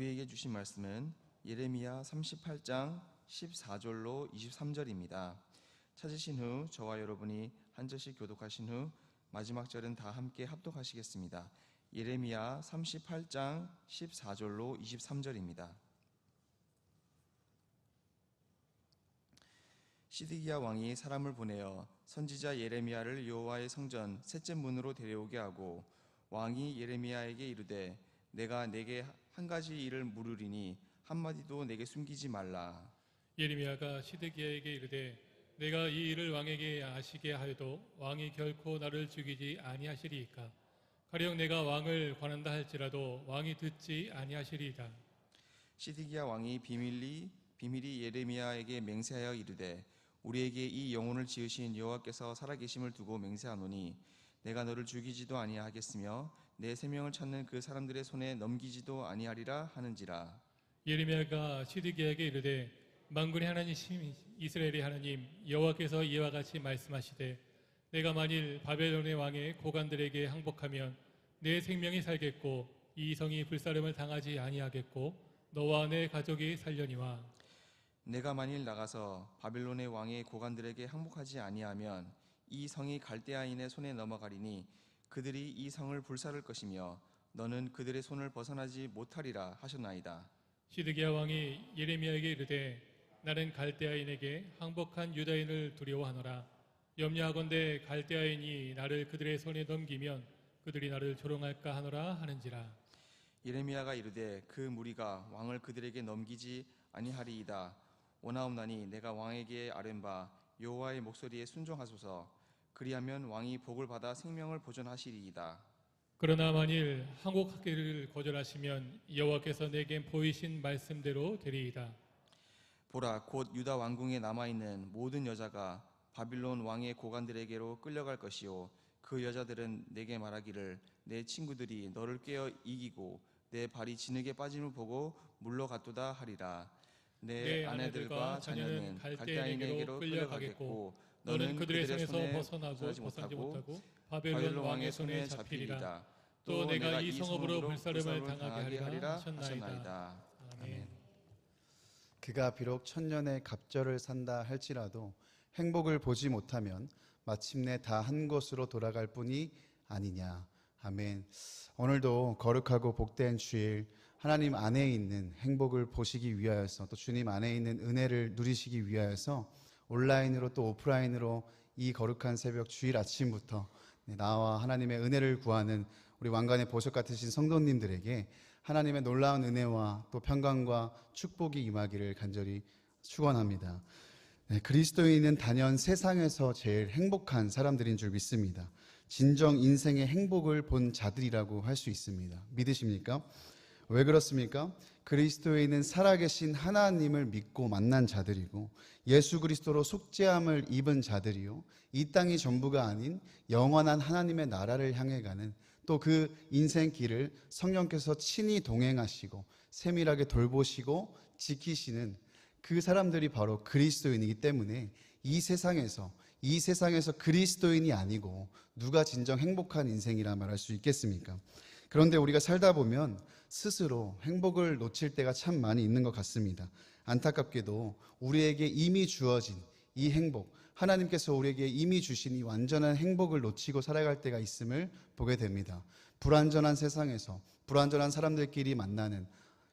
우리에게 주신 말씀은 예레미야 38장 14절로 23절입니다. 찾으신 후 저와 여러분이 한 절씩 교독하신 후 마지막 절은 다 함께 합독하시겠습니다. 예레미야 38장 14절로 23절입니다. 시드기야 왕이 사람을 보내어 선지자 예레미야를 여호와의 성전 셋째 문으로 데려오게 하고 왕이 예레미야에게 이르되 내가 내게 한 가지 일을 물으리니 한 마디도 내게 숨기지 말라. 예레미야가 시드기야에게 이르되 내가 이 일을 왕에게 아시게 하여도 왕이 결코 나를 죽이지 아니하시리이까? 가령 내가 왕을 관한다 할지라도 왕이 듣지 아니하시리이다. 시드기야 왕이 비밀리 비밀이 예레미야에게 맹세하여 이르되 우리에게 이 영혼을 지으신 여호와께서 살아계심을 두고 맹세하노니 내가 너를 죽이지도 아니하겠으며 내 생명을 찾는 그 사람들의 손에 넘기지도 아니하리라 하는지라. 예레미야가 시드기야에게 이르되 만군의 하나님 이스라엘의 하나님 여호와께서 이와 같이 말씀하시되 내가 만일 바벨론의 왕의 고관들에게 항복하면 내 생명이 살겠고 이 성이 불사름을 당하지 아니하겠고 너와 내 가족이 살려니와. 내가 만일 나가서 바벨론의 왕의 고관들에게 항복하지 아니하면 이 성이 갈대아인의 손에 넘어가리니 그들이 이 성을 불사를 것이며 너는 그들의 손을 벗어나지 못하리라 하셨나이다. 시드기야 왕이 예레미야에게 이르되 나는 갈대아인에게 항복한 유다인을 두려워하노라 염려하건대 갈대아인이 나를 그들의 손에 넘기면 그들이 나를 조롱할까 하노라 하는지라 예레미야가 이르되 그 무리가 왕을 그들에게 넘기지 아니하리이다. 원하옵나니 내가 왕에게 아뢰는 바 여호와의 목소리에 순종하소서. 그리하면 왕이 복을 받아 생명을 보존하시리이다. 그러나 만일 항복하기를 거절하시면 여호와께서 내게 보이신 말씀대로 되리이다 보라 곧 유다 왕궁에 남아 있는 모든 여자가 바빌론 왕의 고관들에게로 끌려갈 것이요 그 여자들은 내게 말하기를 내 친구들이 너를 깨어 이기고 내 발이 진흙에 빠짐을 보고 물러갔도다 하리라 내, 아내들과 자녀는 갈대아인에게로 끌려가겠고 너는 그들의 손에서 벗어나고 벗어나지 못하고 바벨론 왕의 손에 잡히리라 또 내가 이 성읍으로 불사름을 당하게 하리라 하셨나이다 아멘. 그가 비록 천년의 갑절을 산다 할지라도 행복을 보지 못하면 마침내 다 한 곳으로 돌아갈 뿐이 아니냐. 아멘. 오늘도 거룩하고 복된 주일 하나님 안에 있는 행복을 보시기 위하여서 또 주님 안에 있는 은혜를 누리시기 위하여서 온라인으로 또 오프라인으로 이 거룩한 새벽 주일 아침부터 네, 나와 하나님의 은혜를 구하는 우리 왕관의 보석 같으신 성도님들에게 하나님의 놀라운 은혜와 또 평강과 축복이 임하기를 간절히 축원합니다. 네, 그리스도인은 단연 세상에서 제일 행복한 사람들인 줄 믿습니다. 진정 인생의 행복을 본 자들이라고 할 수 있습니다. 믿으십니까? 왜 그렇습니까? 그리스도인은 살아계신 하나님을 믿고 만난 자들이고 예수 그리스도로 속죄함을 입은 자들이요. 이 땅이 전부가 아닌 영원한 하나님의 나라를 향해 가는 또 그 인생 길을 성령께서 친히 동행하시고 세밀하게 돌보시고 지키시는 그 사람들이 바로 그리스도인이기 때문에 이 세상에서 이 세상에서 그리스도인이 아니고 누가 진정 행복한 인생이라 말할 수 있겠습니까? 그런데 우리가 살다 보면 스스로 행복을 놓칠 때가 참 많이 있는 것 같습니다. 안타깝게도 우리에게 이미 주어진 이 행복, 하나님께서 우리에게 이미 주신 이 완전한 행복을 놓치고 살아갈 때가 있음을 보게 됩니다. 불완전한 세상에서 불완전한 사람들끼리 만나는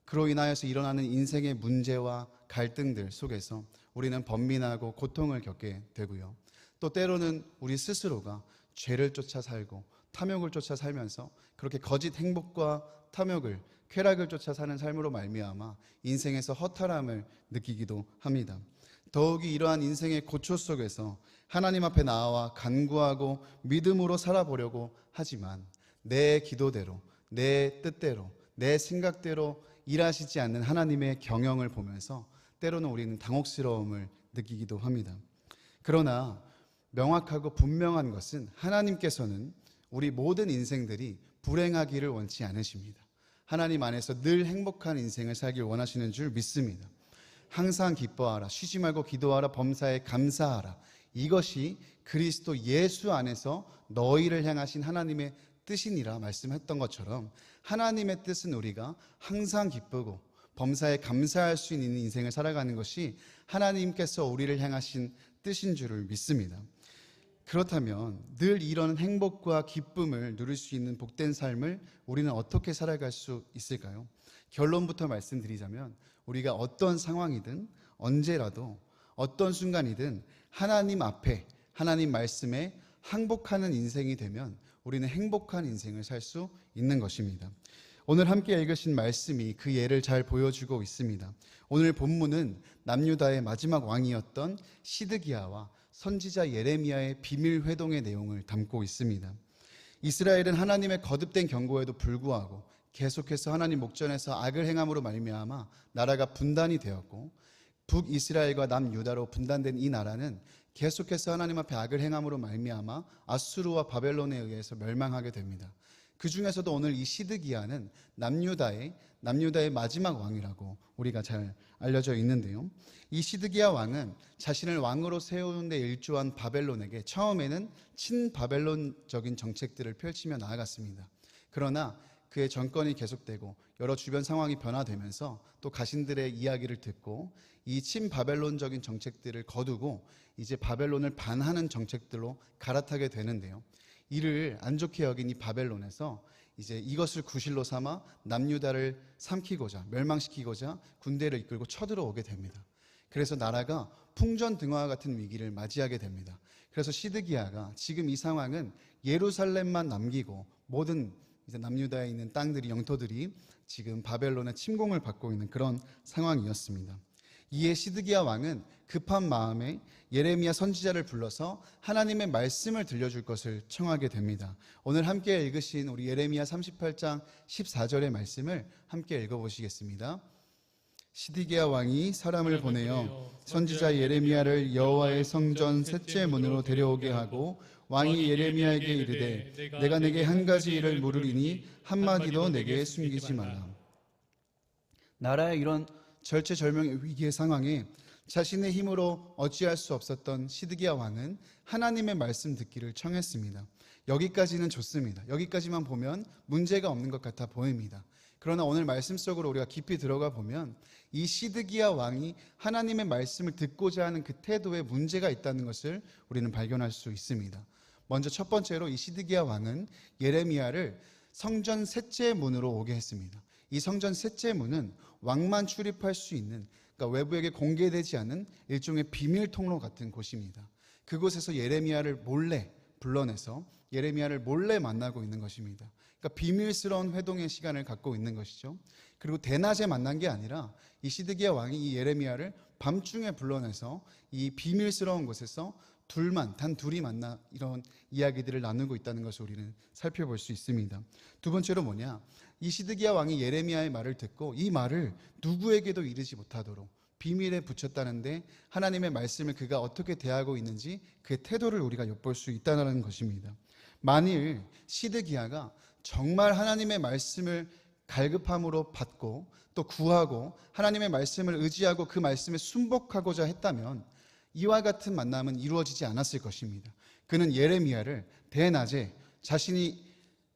그로 인하여서 일어나는 인생의 문제와 갈등들 속에서 우리는 번민하고 고통을 겪게 되고요. 또 때로는 우리 스스로가 죄를 쫓아 살고 탐욕을 쫓아 살면서 그렇게 거짓 행복과 탐욕을 쾌락을 쫓아 사는 삶으로 말미암아 인생에서 허탈함을 느끼기도 합니다. 더욱이 이러한 인생의 고초 속에서 하나님 앞에 나와 간구하고 믿음으로 살아보려고 하지만 내 기도대로, 내 뜻대로, 내 생각대로 일하시지 않는 하나님의 경영을 보면서 때로는 우리는 당혹스러움을 느끼기도 합니다. 그러나 명확하고 분명한 것은 하나님께서는 우리 모든 인생들이 불행하기를 원치 않으십니다. 하나님 안에서 늘 행복한 인생을 살길 원하시는 줄 믿습니다. 항상 기뻐하라, 쉬지 말고 기도하라, 범사에 감사하라. 이것이 그리스도 예수 안에서 너희를 향하신 하나님의 뜻이니라 말씀했던 것처럼 하나님의 뜻은 우리가 항상 기쁘고 범사에 감사할 수 있는 인생을 살아가는 것이 하나님께서 우리를 향하신 뜻인 줄을 믿습니다. 그렇다면 늘 이런 행복과 기쁨을 누릴 수 있는 복된 삶을 우리는 어떻게 살아갈 수 있을까요? 결론부터 말씀드리자면 우리가 어떤 상황이든 언제라도 어떤 순간이든 하나님 앞에 하나님 말씀에 항복하는 인생이 되면 우리는 행복한 인생을 살 수 있는 것입니다. 오늘 함께 읽으신 말씀이 그 예를 잘 보여주고 있습니다. 오늘 본문은 남유다의 마지막 왕이었던 시드기야와 선지자 예레미야의 비밀 회동의 내용을 담고 있습니다. 이스라엘은 하나님의 거듭된 경고에도 불구하고 계속해서 하나님 목전에서 악을 행함으로 말미암아 나라가 분단이 되었고 북 이스라엘과 남 유다로 분단된 이 나라는 계속해서 하나님 앞에 악을 행함으로 말미암아 아수르와 바벨론에 의해서 멸망하게 됩니다. 그 중에서도 오늘 이 시드기야는 남유다의 남유다의 마지막 왕이라고 우리가 잘 알려져 있는데요. 이 시드기야 왕은 자신을 왕으로 세우는 데 일조한 바벨론에게 처음에는 친바벨론적인 정책들을 펼치며 나아갔습니다. 그러나 그의 정권이 계속되고 여러 주변 상황이 변화되면서 또 가신들의 이야기를 듣고 이 친바벨론적인 정책들을 거두고 이제 바벨론을 반하는 정책들로 갈아타게 되는데요. 이를 안 좋게 여긴 이 바벨론에서 이제 이것을 구실로 삼아 남유다를 삼키고자 멸망시키고자 군대를 이끌고 쳐들어오게 됩니다. 그래서 나라가 풍전등화 같은 위기를 맞이하게 됩니다. 그래서 시드기야가 지금 이 상황은 예루살렘만 남기고 모든 이제 남유다에 있는 땅들이 영토들이 지금 바벨론의 침공을 받고 있는 그런 상황이었습니다. 이에 시드기야 왕은 급한 마음에 예레미야 선지자를 불러서 하나님의 말씀을 들려줄 것을 청하게 됩니다. 오늘 함께 읽으신 우리 예레미야 38장 14절의 말씀을 함께 읽어보시겠습니다. 시드기야 왕이 사람을 보내어 선지자 예레미야를 여호와의 성전 셋째 문으로 데려오게 하고 왕이 예레미야에게 이르되 내가 내게 한 가지 일을 물으리니 한마디도 내게 숨기지 말라. 나라의 이런 절체절명의 위기의 상황에 자신의 힘으로 어찌할 수 없었던 시드기야 왕은 하나님의 말씀 듣기를 청했습니다. 여기까지는 좋습니다. 여기까지만 보면 문제가 없는 것 같아 보입니다. 그러나 오늘 말씀 속으로 우리가 깊이 들어가 보면 이 시드기야 왕이 하나님의 말씀을 듣고자 하는 그 태도에 문제가 있다는 것을 우리는 발견할 수 있습니다. 먼저 첫 번째로 이 시드기야 왕은 예레미야를 성전 셋째 문으로 오게 했습니다. 이 성전 셋째 문은 왕만 출입할 수 있는 그러니까 외부에게 공개되지 않은 일종의 비밀 통로 같은 곳입니다. 그곳에서 예레미야를 몰래 불러내서 예레미야를 몰래 만나고 있는 것입니다. 그러니까 비밀스러운 회동의 시간을 갖고 있는 것이죠. 그리고 대낮에 만난 게 아니라 이 시드기야 왕이 이 예레미야를 밤중에 불러내서 이 비밀스러운 곳에서 둘만 단 둘이 만나 이런 이야기들을 나누고 있다는 것을 우리는 살펴볼 수 있습니다. 두 번째로 뭐냐? 이 시드기야 왕이 예레미야의 말을 듣고 이 말을 누구에게도 이르지 못하도록 비밀에 붙였다는데 하나님의 말씀을 그가 어떻게 대하고 있는지 그의 태도를 우리가 엿볼 수 있다는 것입니다. 만일 시드기야가 정말 하나님의 말씀을 갈급함으로 받고 또 구하고 하나님의 말씀을 의지하고 그 말씀에 순복하고자 했다면 이와 같은 만남은 이루어지지 않았을 것입니다. 그는 예레미야를 대낮에 자신이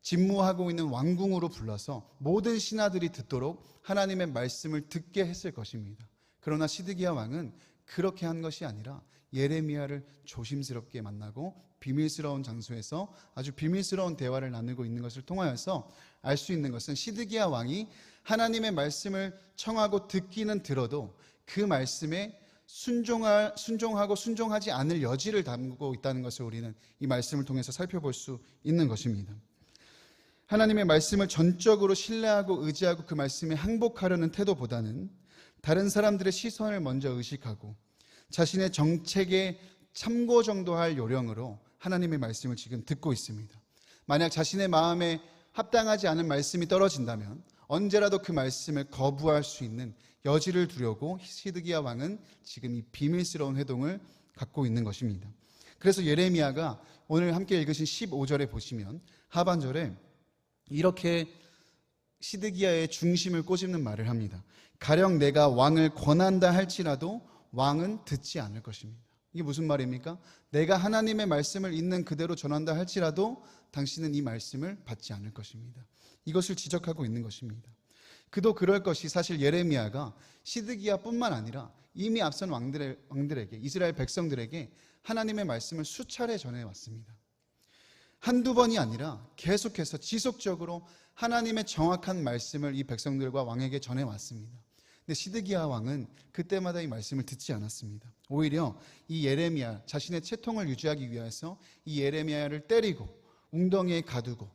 집무하고 있는 왕궁으로 불러서 모든 신하들이 듣도록 하나님의 말씀을 듣게 했을 것입니다. 그러나 시드기야 왕은 그렇게 한 것이 아니라 예레미야를 조심스럽게 만나고 비밀스러운 장소에서 아주 비밀스러운 대화를 나누고 있는 것을 통하여서 알 수 있는 것은 시드기야 왕이 하나님의 말씀을 청하고 듣기는 들어도 그 말씀에 순종할, 순종하고 순종하지 않을 여지를 담고 있다는 것을 우리는 이 말씀을 통해서 살펴볼 수 있는 것입니다. 하나님의 말씀을 전적으로 신뢰하고 의지하고 그 말씀에 항복하려는 태도보다는 다른 사람들의 시선을 먼저 의식하고 자신의 정책에 참고 정도 할 요령으로 하나님의 말씀을 지금 듣고 있습니다. 만약 자신의 마음에 합당하지 않은 말씀이 떨어진다면 언제라도 그 말씀을 거부할 수 있는 여지를 두려고 시드기야 왕은 지금 이 비밀스러운 회동을 갖고 있는 것입니다. 그래서 예레미야가 오늘 함께 읽으신 15절에 보시면 하반절에 이렇게 시드기야의 중심을 꼬집는 말을 합니다. 가령 내가 왕을 권한다 할지라도 왕은 듣지 않을 것입니다. 이게 무슨 말입니까? 내가 하나님의 말씀을 있는 그대로 전한다 할지라도 당신은 이 말씀을 받지 않을 것입니다. 이것을 지적하고 있는 것입니다. 그도 그럴 것이 사실 예레미야가 시드기야뿐만 아니라 이미 앞선 왕들의, 왕들에게 이스라엘 백성들에게 하나님의 말씀을 수차례 전해 왔습니다. 한두 번이 아니라 계속해서 지속적으로 하나님의 정확한 말씀을 이 백성들과 왕에게 전해 왔습니다. 근데 시드기야 왕은 그때마다 이 말씀을 듣지 않았습니다. 오히려 이 예레미야 자신의 채통을 유지하기 위해서 이 예레미야를 때리고 웅덩이에 가두고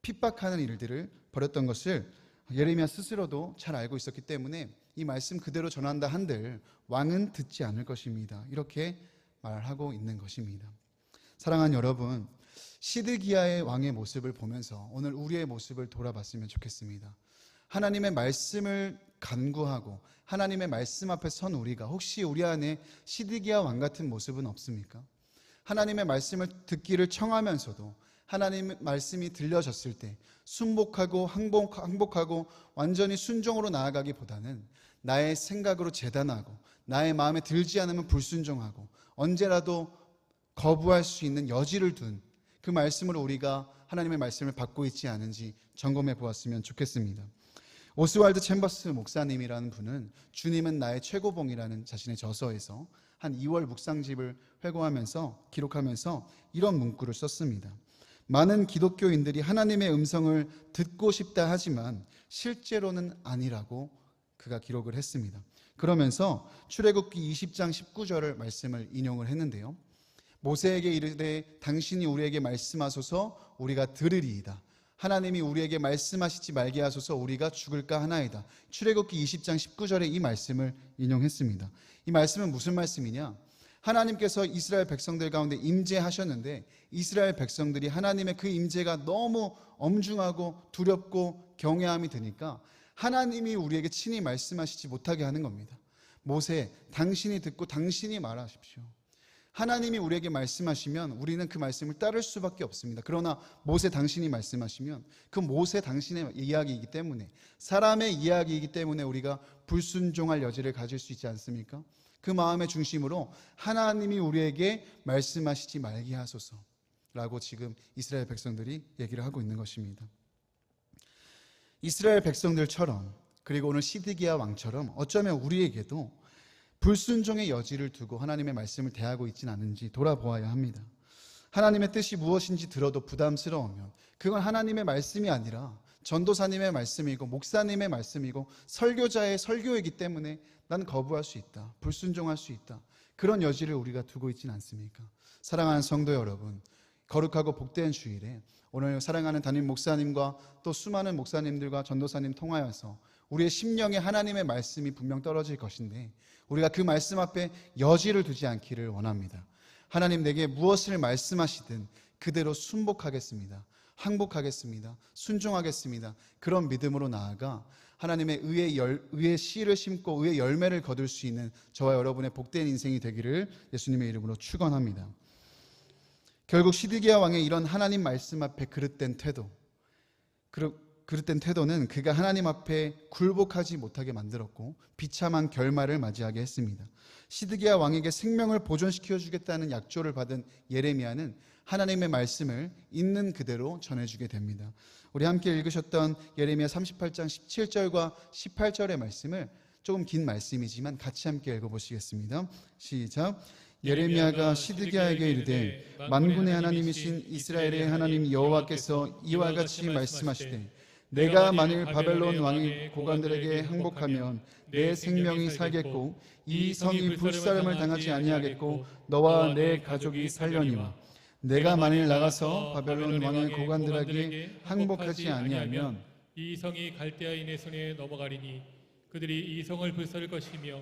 핍박하는 일들을 벌였던 것을 예레미야 스스로도 잘 알고 있었기 때문에 이 말씀 그대로 전한다 한들 왕은 듣지 않을 것입니다. 이렇게 말하고 있는 것입니다. 사랑하는 여러분, 시드기야의 왕의 모습을 보면서 오늘 우리의 모습을 돌아봤으면 좋겠습니다. 하나님의 말씀을 간구하고 하나님의 말씀 앞에 선 우리가 혹시 우리 안에 시드기야 왕 같은 모습은 없습니까? 하나님의 말씀을 듣기를 청하면서도 하나님의 말씀이 들려졌을 때 순복하고 항복, 항복하고 완전히 순종으로 나아가기보다는 나의 생각으로 재단하고 나의 마음에 들지 않으면 불순종하고 언제라도 거부할 수 있는 여지를 둔 그 말씀으로 우리가 하나님의 말씀을 받고 있지 않은지 점검해 보았으면 좋겠습니다. 오스왈드 챔버스 목사님이라는 분은 주님은 나의 최고봉이라는 자신의 저서에서 한 2월 묵상집을 회고하면서 기록하면서 이런 문구를 썼습니다. 많은 기독교인들이 하나님의 음성을 듣고 싶다 하지만 실제로는 아니라고 그가 기록을 했습니다. 그러면서 출애굽기 20장 19절을 말씀을 인용을 했는데요. 모세에게 이르되 당신이 우리에게 말씀하소서 우리가 들으리이다. 하나님이 우리에게 말씀하시지 말게 하소서 우리가 죽을까 하나이다. 출애굽기 20장 19절에 이 말씀을 인용했습니다. 이 말씀은 무슨 말씀이냐? 하나님께서 이스라엘 백성들 가운데 임재하셨는데 이스라엘 백성들이 하나님의 그 임재가 너무 엄중하고 두렵고 경외함이 드니까 하나님이 우리에게 친히 말씀하시지 못하게 하는 겁니다. 모세, 당신이 듣고 당신이 말하십시오. 하나님이 우리에게 말씀하시면 우리는 그 말씀을 따를 수밖에 없습니다. 그러나 모세 당신이 말씀하시면 그 모세 당신의 이야기이기 때문에 사람의 이야기이기 때문에 우리가 불순종할 여지를 가질 수 있지 않습니까? 그 마음의 중심으로 하나님이 우리에게 말씀하시지 말게 하소서 라고 지금 이스라엘 백성들이 얘기를 하고 있는 것입니다. 이스라엘 백성들처럼 그리고 오늘 시드기야 왕처럼 어쩌면 우리에게도 불순종의 여지를 두고 하나님의 말씀을 대하고 있지는 않은지 돌아보아야 합니다. 하나님의 뜻이 무엇인지 들어도 부담스러우면 그건 하나님의 말씀이 아니라 전도사님의 말씀이고 목사님의 말씀이고 설교자의 설교이기 때문에 난 거부할 수 있다. 불순종할 수 있다. 그런 여지를 우리가 두고 있지는 않습니까? 사랑하는 성도 여러분, 거룩하고 복된 주일에 오늘 사랑하는 담임 목사님과 또 수많은 목사님들과 전도사님 통하여서 우리의 심령에 하나님의 말씀이 분명 떨어질 것인데 우리가 그 말씀 앞에 여지를 두지 않기를 원합니다. 하나님 내게 무엇을 말씀하시든 그대로 순복하겠습니다. 항복하겠습니다. 순종하겠습니다. 그런 믿음으로 나아가 하나님의 의의, 열, 의의 씨를 심고 의의 열매를 거둘 수 있는 저와 여러분의 복된 인생이 되기를 예수님의 이름으로 축원합니다. 결국 시드기야 왕의 이런 하나님 말씀 앞에 그릇된 태도, 그릇된 태도는 그가 하나님 앞에 굴복하지 못하게 만들었고 비참한 결말을 맞이하게 했습니다. 시드기야 왕에게 생명을 보존시켜 주겠다는 약조를 받은 예레미야는 하나님의 말씀을 있는 그대로 전해주게 됩니다. 우리 함께 읽으셨던 예레미야 38장 17절과 18절의 말씀을 조금 긴 말씀이지만 같이 함께 읽어보시겠습니다. 시작. 예레미야가 시드기야에게 이르되 만군의 하나님이신 이스라엘의 하나님 여호와께서 이와 같이 말씀하시되 내가 만일 바벨론 왕이 고관들에게 항복하면 내 생명이 살겠고 이 성이 불사름을 당하지 아니하겠고 너와 내 가족이 살려니와 내가 만일 나가서 바벨론 왕의 고관들에게 항복하지 아니하면 이 성이 갈대아인의 손에 넘어가리니 그들이 이 성을 불살을 것이며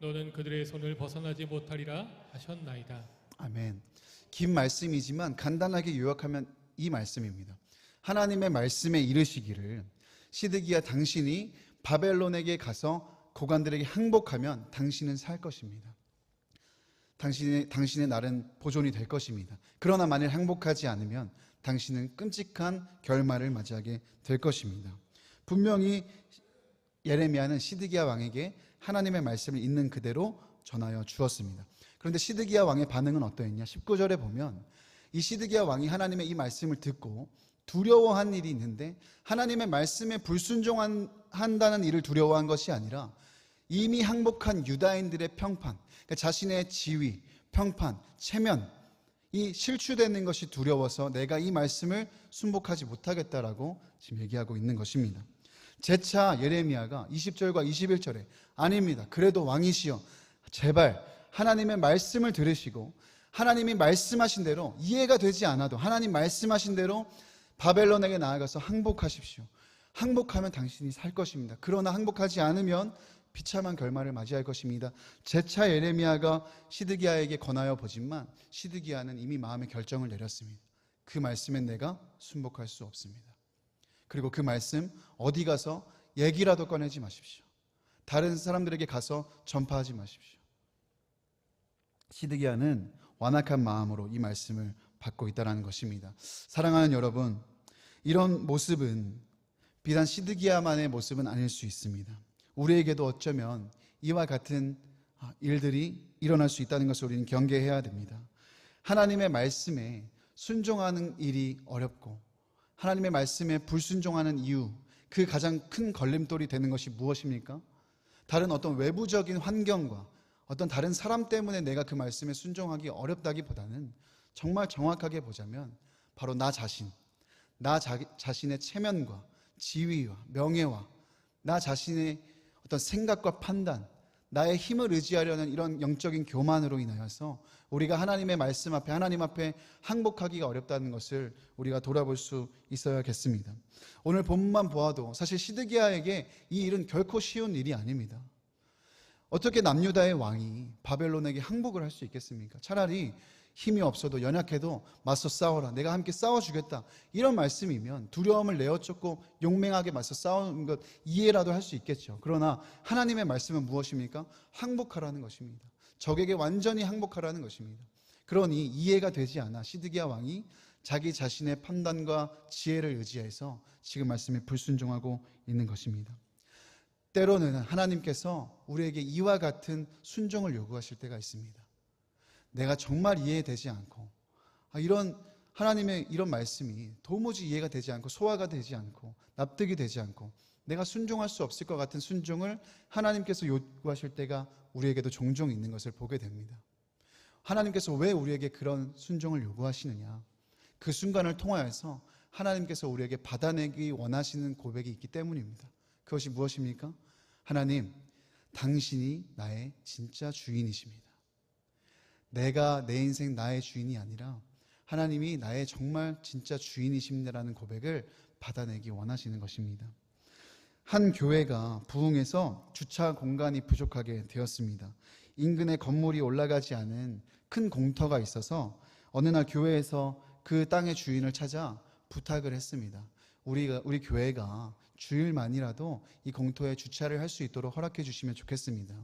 너는 그들의 손을 벗어나지 못하리라 하셨나이다. 아멘. 긴 말씀이지만 간단하게 요약하면 이 말씀입니다. 하나님의 말씀에 이르시기를 시드기야 당신이 바벨론에게 가서 고관들에게 항복하면 당신은 살 것입니다. 당신의 당신의 날은 보존이 될 것입니다. 그러나 만일 항복하지 않으면 당신은 끔찍한 결말을 맞이하게 될 것입니다. 분명히 예레미야는 시드기야 왕에게 하나님의 말씀을 있는 그대로 전하여 주었습니다. 그런데 시드기야 왕의 반응은 어떠했냐? 19절에 보면 이 시드기야 왕이 하나님의 이 말씀을 듣고 두려워한 일이 있는데 하나님의 말씀에 불순종한다는 일을 두려워한 것이 아니라 이미 항복한 유다인들의 평판, 그러니까 자신의 지위, 평판, 체면 이 실추되는 것이 두려워서 내가 이 말씀을 순복하지 못하겠다라고 지금 얘기하고 있는 것입니다. 제차 예레미야가 20절과 21절에 아닙니다. 그래도 왕이시여 제발 하나님의 말씀을 들으시고 하나님이 말씀하신 대로 이해가 되지 않아도 하나님 말씀하신 대로 바벨론에게 나아가서 항복하십시오. 항복하면 당신이 살 것입니다. 그러나 항복하지 않으면 비참한 결말을 맞이할 것입니다. 제차 예레미야가 시드기야에게 권하여 보지만 시드기야는 이미 마음의 결정을 내렸습니다. 그 말씀엔 내가 순복할 수 없습니다. 그리고 그 말씀 어디 가서 얘기라도 꺼내지 마십시오. 다른 사람들에게 가서 전파하지 마십시오. 시드기야는 완악한 마음으로 이 말씀을 받고 있다는 것입니다. 사랑하는 여러분, 이런 모습은 비단 시드기야만의 모습은 아닐 수 있습니다. 우리에게도 어쩌면 이와 같은 일들이 일어날 수 있다는 것을 우리는 경계해야 됩니다. 하나님의 말씀에 순종하는 일이 어렵고 하나님의 말씀에 불순종하는 이유, 그 가장 큰 걸림돌이 되는 것이 무엇입니까? 다른 어떤 외부적인 환경과 어떤 다른 사람 때문에 내가 그 말씀에 순종하기 어렵다기보다는 정말 정확하게 보자면 바로 나 자신, 나 자, 자신의 체면과 지위와 명예와 나 자신의 어떤 생각과 판단, 나의 힘을 의지하려는 이런 영적인 교만으로 인하여서 우리가 하나님의 말씀 앞에 하나님 앞에 항복하기가 어렵다는 것을 우리가 돌아볼 수 있어야겠습니다. 오늘 본문만 보아도 사실 시드기야에게 이 일은 결코 쉬운 일이 아닙니다. 어떻게 남유다의 왕이 바벨론에게 항복을 할 수 있겠습니까? 차라리 힘이 없어도 연약해도 맞서 싸워라. 내가 함께 싸워주겠다. 이런 말씀이면 두려움을 내어쫓고 용맹하게 맞서 싸우는 것 이해라도 할 수 있겠죠. 그러나 하나님의 말씀은 무엇입니까? 항복하라는 것입니다. 적에게 완전히 항복하라는 것입니다. 그러니 이해가 되지 않아 시드기야 왕이 자기 자신의 판단과 지혜를 의지해서 지금 말씀에 불순종하고 있는 것입니다. 때로는 하나님께서 우리에게 이와 같은 순종을 요구하실 때가 있습니다. 내가 정말 이해되지 않고 아, 이런 하나님의 이런 말씀이 도무지 이해가 되지 않고 소화가 되지 않고 납득이 되지 않고 내가 순종할 수 없을 것 같은 순종을 하나님께서 요구하실 때가 우리에게도 종종 있는 것을 보게 됩니다. 하나님께서 왜 우리에게 그런 순종을 요구하시느냐? 그 순간을 통하여서 하나님께서 우리에게 받아내기 원하시는 고백이 있기 때문입니다. 그것이 무엇입니까? 하나님, 당신이 나의 진짜 주인이십니다. 내가 내 인생 나의 주인이 아니라 하나님이 나의 정말 진짜 주인이십니다라는 고백을 받아내기 원하시는 것입니다. 한 교회가 부흥해서 주차 공간이 부족하게 되었습니다. 인근에 건물이 올라가지 않은 큰 공터가 있어서 어느 날 교회에서 그 땅의 주인을 찾아 부탁을 했습니다. 우리가 우리 교회가 주일만이라도 이 공터에 주차를 할 수 있도록 허락해 주시면 좋겠습니다.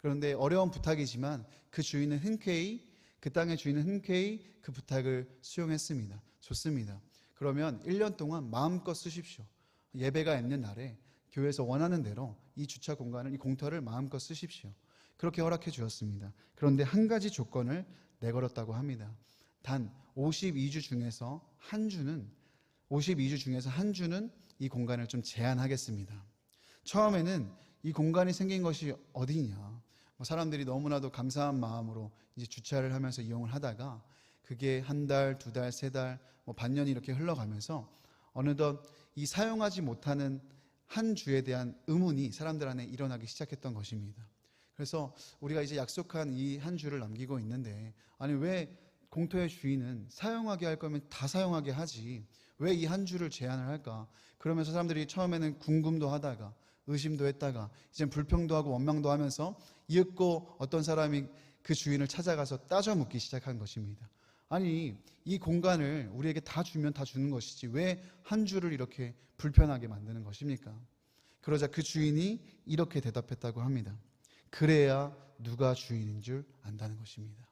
그런데 어려운 부탁이지만 그 주인은 흔쾌히 그 땅의 주인은 흔쾌히 그 부탁을 수용했습니다. 좋습니다. 그러면 1년 동안 마음껏 쓰십시오. 예배가 있는 날에 교회에서 원하는 대로 이 주차 공간을 이 공터를 마음껏 쓰십시오. 그렇게 허락해 주었습니다. 그런데 한 가지 조건을 내걸었다고 합니다. 단 52주 중에서 한 주는 52주 중에서 한 주는 이 공간을 좀 제한하겠습니다. 처음에는 이 공간이 생긴 것이 어디냐? 뭐 사람들이 너무나도 감사한 마음으로 이제 주차를 하면서 이용을 하다가 그게 한 달, 두 달, 세 달, 뭐 반년이 이렇게 흘러가면서 어느덧 이 사용하지 못하는 한 주에 대한 의문이 사람들 안에 일어나기 시작했던 것입니다. 그래서 우리가 이제 약속한 이 한 주를 남기고 있는데 아니 왜 공터의 주인은 사용하게 할 거면 다 사용하게 하지 왜 이 한 주를 제한을 할까? 그러면서 사람들이 처음에는 궁금도 하다가 의심도 했다가 이제 불평도 하고 원망도 하면서 이윽고 어떤 사람이 그 주인을 찾아가서 따져 묻기 시작한 것입니다. 아니 이 공간을 우리에게 다 주면 다 주는 것이지 왜 한 주를 이렇게 불편하게 만드는 것입니까? 그러자 그 주인이 이렇게 대답했다고 합니다. 그래야 누가 주인인 줄 안다는 것입니다.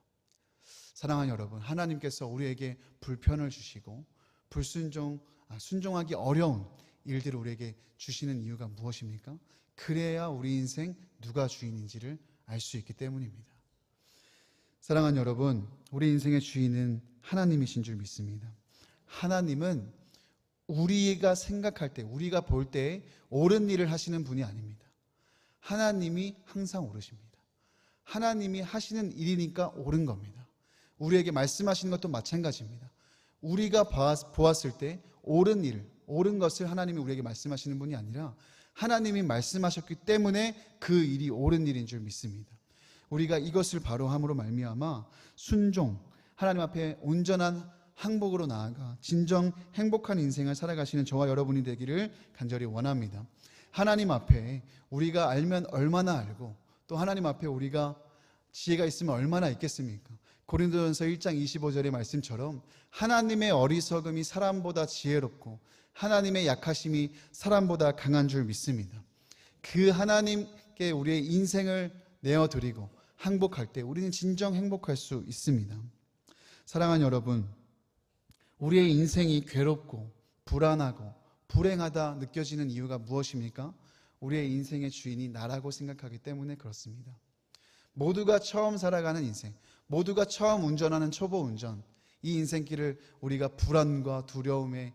사랑하는 여러분, 하나님께서 우리에게 불편을 주시고 불순종, 아, 순종하기 어려운 일들을 우리에게 주시는 이유가 무엇입니까? 그래야 우리 인생 누가 주인인지를 알 수 있기 때문입니다. 사랑하는 여러분, 우리 인생의 주인은 하나님이신 줄 믿습니다. 하나님은 우리가 생각할 때, 우리가 볼 때 옳은 일을 하시는 분이 아닙니다. 하나님이 항상 옳으십니다. 하나님이 하시는 일이니까 옳은 겁니다. 우리에게 말씀하시는 것도 마찬가지입니다. 우리가 보았- 보았을 때 옳은 일, 옳은 것을 하나님이 우리에게 말씀하시는 분이 아니라 하나님이 말씀하셨기 때문에 그 일이 옳은 일인 줄 믿습니다. 우리가 이것을 바로 함으로 말미암아 순종, 하나님 앞에 온전한 항복으로 나아가 진정 행복한 인생을 살아가시는 저와 여러분이 되기를 간절히 원합니다. 하나님 앞에 우리가 알면 얼마나 알고 또 하나님 앞에 우리가 지혜가 있으면 얼마나 있겠습니까? 고린도전서 1장 25절의 말씀처럼 하나님의 어리석음이 사람보다 지혜롭고 하나님의 약하심이 사람보다 강한 줄 믿습니다. 그 하나님께 우리의 인생을 내어드리고 항복할 때 우리는 진정 행복할 수 있습니다. 사랑하는 여러분, 우리의 인생이 괴롭고 불안하고 불행하다 느껴지는 이유가 무엇입니까? 우리의 인생의 주인이 나라고 생각하기 때문에 그렇습니다. 모두가 처음 살아가는 인생, 모두가 처음 운전하는 초보 운전, 이 인생길을 우리가 불안과 두려움에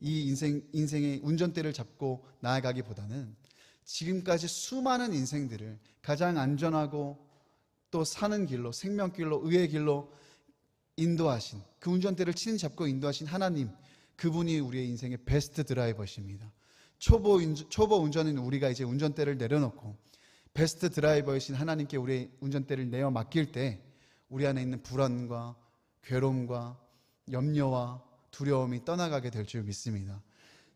이 인생, 인생의 운전대를 잡고 나아가기보다는 지금까지 수많은 인생들을 가장 안전하고 또 사는 길로, 생명길로, 의의 길로 인도하신, 그 운전대를 친히 잡고 인도하신 하나님, 그분이 우리의 인생의 베스트 드라이버십니다. 초보, 운전- 초보 운전은 우리가 이제 운전대를 내려놓고 베스트 드라이버이신 하나님께 우리의 운전대를 내어 맡길 때 우리 안에 있는 불안과 괴로움과 염려와 두려움이 떠나가게 될 줄 믿습니다.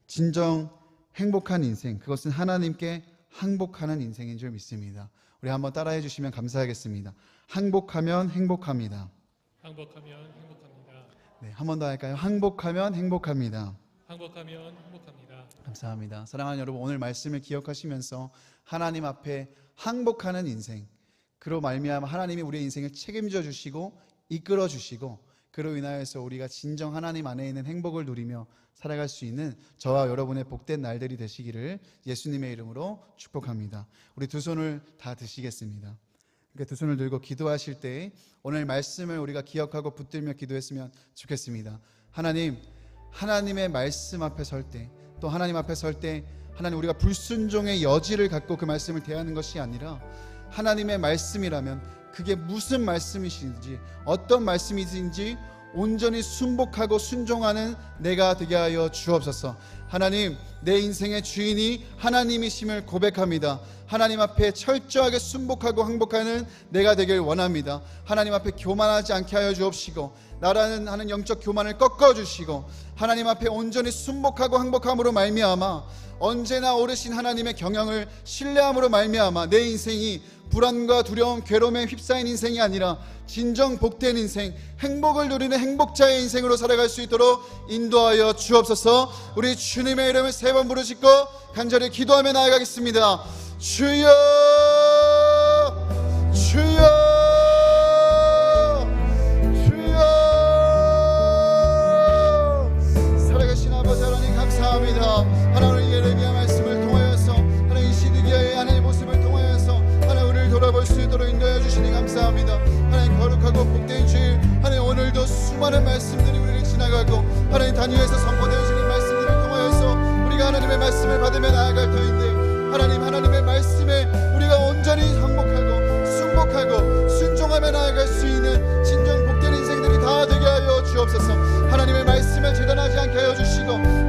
진정 행복한 인생, 그것은 하나님께 항복하는 인생인 줄 믿습니다. 우리 한번 따라해 주시면 감사하겠습니다. 항복하면 행복합니다. 항복하면 행복합니다. 네, 한 번 더 할까요? 항복하면 행복합니다. 항복하면 행복합니다. 감사합니다. 사랑하는 여러분, 오늘 말씀을 기억하시면서 하나님 앞에 항복하는 인생, 그로 말미암아 하나님이 우리의 인생을 책임져 주시고 이끌어 주시고 그로 인하여서 우리가 진정 하나님 안에 있는 행복을 누리며 살아갈 수 있는 저와 여러분의 복된 날들이 되시기를 예수님의 이름으로 축복합니다. 우리 두 손을 다 드시겠습니다. 그러니까 두 손을 들고 기도하실 때 오늘 말씀을 우리가 기억하고 붙들며 기도했으면 좋겠습니다. 하나님, 하나님의 말씀 앞에 설 때, 또 하나님 앞에 설 때, 하나님 우리가 불순종의 여지를 갖고 그 말씀을 대하는 것이 아니라 하나님의 말씀이라면 그게 무슨 말씀이신지 어떤 말씀이신지 온전히 순복하고 순종하는 내가 되게 하여 주옵소서. 하나님, 내 인생의 주인이 하나님이심을 고백합니다. 하나님 앞에 철저하게 순복하고 항복하는 내가 되길 원합니다. 하나님 앞에 교만하지 않게 하여 주옵시고 나라는 하는 영적 교만을 꺾어 주시고 하나님 앞에 온전히 순복하고 항복함으로 말미암아 언제나 오르신 하나님의 경영을 신뢰함으로 말미암아 내 인생이 불안과 두려움, 괴로움에 휩싸인 인생이 아니라 진정 복된 인생, 행복을 누리는 행복자의 인생으로 살아갈 수 있도록 인도하여 주옵소서. 우리 주님의 이름을 세 번 부르짖고 간절히 기도하며 나아가겠습니다. 주여, 주여, 주여. 살아계신 아버지 하나님 감사합니다. 하나님 예레미야 말씀을 통하여서 하나님 시드기야의 하나님의 모습을 통하여서 하나님 우리를 돌아볼 수 있도록 인도해 주시니 감사합니다. 하나님 거룩하고 복된 주일 하나님 오늘도 수많은 말씀들이 우리를 지나가고 하나님 단위에서 선포되어지는 말씀들을 통하여서 우리가 하나님의 말씀을 받으며 나아갈 터인데 주옵소서 하나님의 말씀을 재단하지 않게 하여 주시고